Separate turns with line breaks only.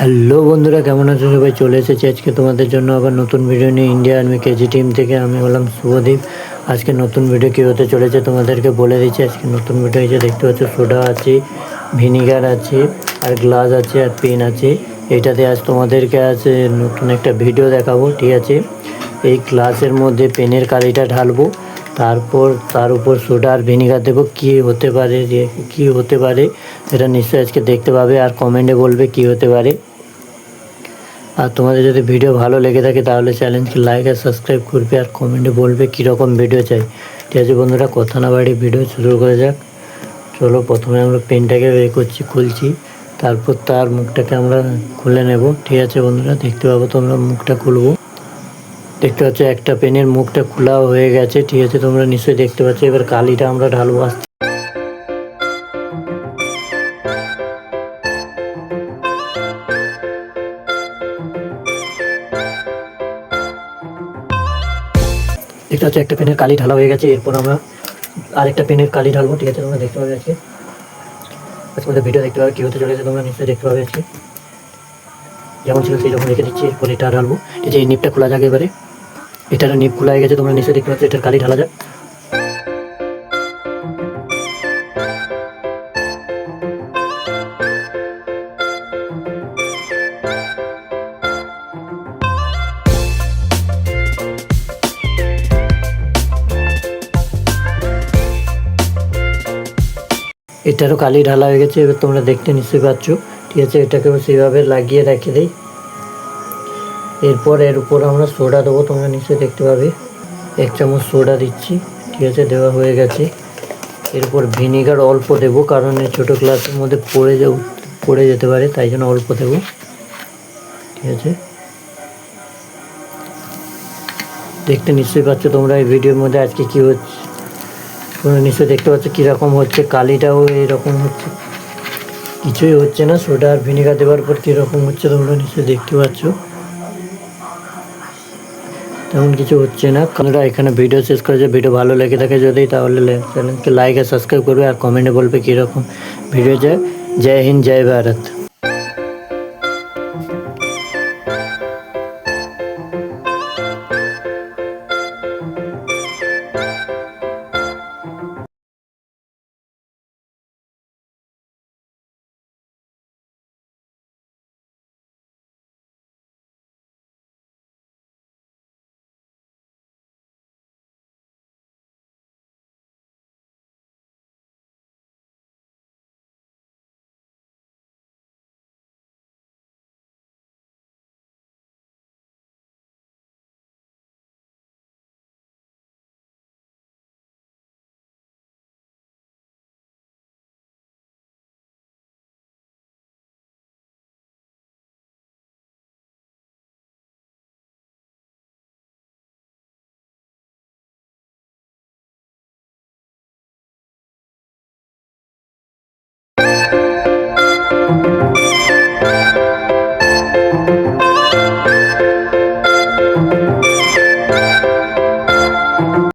Hello বন্ধুরা, কেমন আছো? সবাই চলে এসেছি। আজকে তোমাদের জন্য আবার নতুন ভিডিও নিয়ে ইন্ডিয়া আর্মি কেজি টিম থেকে। আমি হলাম শুভদীপ। আজকে নতুন ভিডিও কী হতে চলেছে তোমাদেরকে বলে দিচ্ছি। আজকে নতুন ভিডিও হয়েছে দেখতে পাচ্ছ সোডা আছে ভিনিগার আছে, আর গ্লাস আছে, আর পেন আছে। এটাতে আজ তোমাদেরকে আজ নতুন একটা ভিডিও দেখাবো, ঠিক আছে? এই গ্লাসের মধ্যে পেনের কালিটা ঢালবো। তারপর তার উপর সোডা আর ভিনিগার দেবো। কী হতে পারে কী হতে পারে এটা নিশ্চয়ই আজকে দেখতে পাবে আর কমেন্টে বলবে কী হতে পারে। আর তোমাদের যদি ভিডিও ভালো লেগে থাকে তাহলে চ্যানেলকে লাইক আর সাবস্ক্রাইব করবে আর কমেন্টে বলবে কীরকম ভিডিও চাই। ঠিক আছে বন্ধুরা, কথা না বাড়ি ভিডিও শুরু করে যাক। চলো প্রথমে আমরা পেনটাকে বের করছি, খুলছি। তারপর তার মুখটাকে আমরা খুলে নেব। ঠিক আছে বন্ধুরা, দেখতে পাবো তোমরা মুখটা খুলবো। দেখতে পাচ্ছ, একটা পেনের মুখটা খোলা হয়ে গেছে। ঠিক আছে, তোমরা নিশ্চয়ই দেখতে পাচ্ছ, এবার কালিটা আমরা ঢালবো। আস্তে দেখতে পাচ্ছ, একটা পেনের কালি ঢালা হয়ে গেছে, এরপর আমরা আরেকটা পেনের কালি ঢালবো। ঠিক আছে, তোমরা দেখতে পাবে আজকে। আজকে ভিডিও দেখতে পাবে, কী হতে চলেছে, তোমরা নিশ্চয়ই দেখতে পাবে আজকে। যেমন ছিল সেই রকম রেখে দিচ্ছি, এরপর এটা ঢালবো। এই যে নিপটা খোলা যাক এবারে। এটার নিপ খোলা হয়ে গেছে, তোমরা নিশ্চয়ই দেখতে পাচ্ছ, এটার কালি ঢালা যাক। এটারও কালি ঢালা হয়ে গেছে, এবার তোমরা দেখতে নিশ্চয়ই পাচ্ছ। ঠিক আছে, এটাকেও সেইভাবে লাগিয়ে রেখে দিই। এরপর এর উপর আমরা সোডা দেবো, তোমরা নিশ্চয়ই দেখতে পাবে। এক চামচ সোডা দিচ্ছি, ঠিক আছে, দেওয়া হয়ে গেছে। এরপর ভিনিগার অল্প দেবো, কারণ এই ছোটো গ্লাসের মধ্যে পড়ে যাও, পড়ে যেতে পারে, তাই জন্য অল্প দেবো। ঠিক আছে? দেখতে নিশ্চয়ই পাচ্ছ তোমরা এই ভিডিওর মধ্যে আজকে কী হচ্ছে। তোমরা নিশ্চয়ই দেখতে পাচ্ছ কীরকম হচ্ছে, কালিটাও এরকম হচ্ছে। কিছুই হচ্ছে না, সোডা আর ভিনেগার দেওয়ার পর কীরকম হচ্ছে, তোমরা নিশ্চয়ই দেখতে পাচ্ছ। তেমন কিছু হচ্ছে না। কারণরা এখানে ভিডিও শেষ করেছে ভিডিও ভালো লেগে থাকে যদি, তাহলে চ্যানেলকে লাইক আর সাবস্ক্রাইব করবে আর কমেন্টে বলবে কীরকম ভিডিও যায় জয় হিন্দ, জয় ভারত।